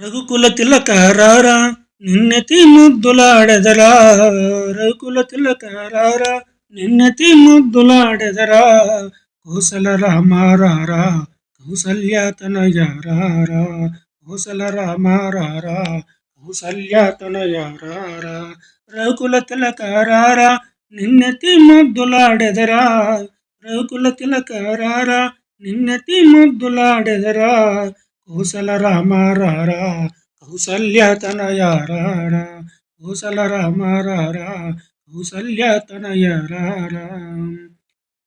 రఘుకుల తిలక రారా నిన్నతి ముద్దులాడెదరా రఘుకుల తిలకారారా నిన్నెతి ముద్దులాడెదరా కోసల రామారారా కౌసల్య తనయారారా కోసల రామారారా కౌసల్యాతనయారారా. రఘుకుల తిలక రారా నిన్నతి ముద్దులాడెదరా రఘుకుల తిలక రారా నిన్నతి ముద్దులాడెదరా కోసల రామారారా కౌసల్య తనయారారా కోసల రామారారా కౌసల్య తనయారారా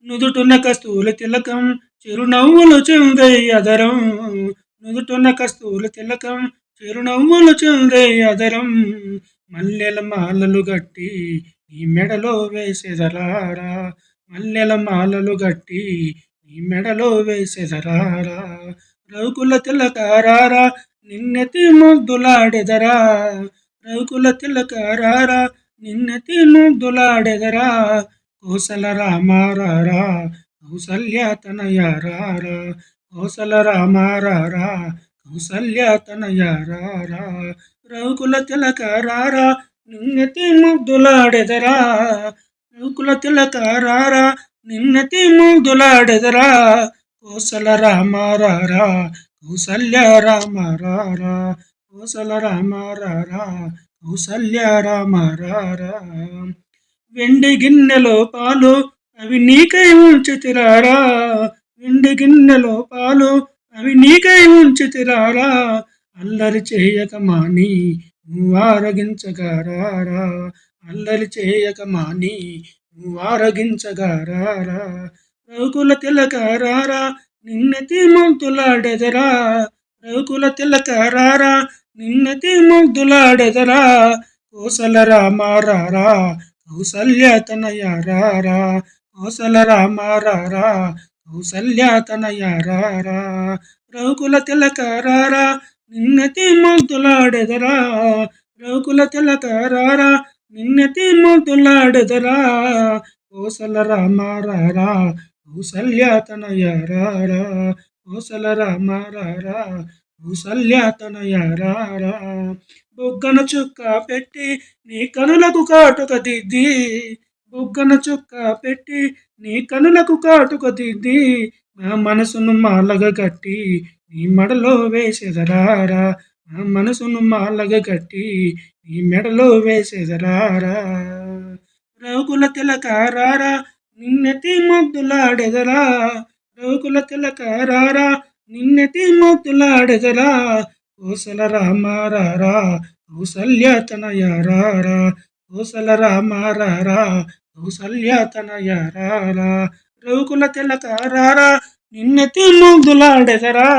నుదుటున్న కస్తూల తిలకం చిరునవ్వులు చెందయ్యదరం నుదుటున్న కస్తూల తిలకం చిరునవ్వులు చెందయ్యదరం మల్లెల మాలలు గట్టి నీ మెడలో వేసేదరారా. మల్లెల మాలలు గట్టి నీ మెడలో వేసేదరారా. రఘుకుల తిలకారారా నిన్నెతి ముద్దులాడెదరా రఘుకుల తిలకారారా నిన్నెతి ముద్దులాడెదరా కోసల రామారారా కౌసల్య తనయారారా కోసల రామారారా కౌసల్య తనయారారా రఘుకుల తిలకారారా నిన్నెతి ముద్దులాడెదరా రఘుకుల తిలకారారా నిన్నెతి ముద్దులాడెదరా కోసల రామారారా కౌసల్య రామారారా కోసల రామారారా కౌసల్య రామారారా వెండి గిన్నెలో పాలు అవి నీకై ఉంచుతిరారా? వెండి గిన్నెలో పాలు అవి నీకై ఉంచితిరారా? అల్లరి చేయక మాని నువ్వు అల్లరి చేయక మాని నువ్వు రఘుకుల తిలక రారా నిన్నతి ముద్దులాడెదరా రఘుకుల తిలక రారా నిన్నతి ముద్దులాడెదరా కోసల రామారారా కౌసల్య తనయారారా కోసల రామారారా కౌసల్య తనయారారా రఘుకుల తిలక రారా నిన్నతి ముద్దులాడెదరా రఘుకుల తిలక రారా నిన్నతి ముద్దులాడెదరా కోసల రామారారా కౌసల్యాతనయ రారా కోసల రామారారా కౌసల్యాతనయ రారా బొగ్గన చుక్క పెట్టి నీ కనులకు కాటుక దిద్ది బొగ్గన చుక్క పెట్టి నీ కనులకు కాటుక దిద్ది నా మనసును మాలగ కట్టి నీ మెడలో వేసేదరారా. నా మనసును మాలగ కట్టి నీ మెడలో వేసేదరారా. రఘుల తిలక రారా నిన్నెతి ముద్దులాడెదరా రఘుకుల తిలకారారా నిన్నెతి మొద్దులాడెదరా కోసల రామారారా కౌసల్య తనయారారా కోసల రామారారా కౌసల్య తనయారారా రఘుకుల తిలకారారా నిన్నెతి మొద్దులాడెదరా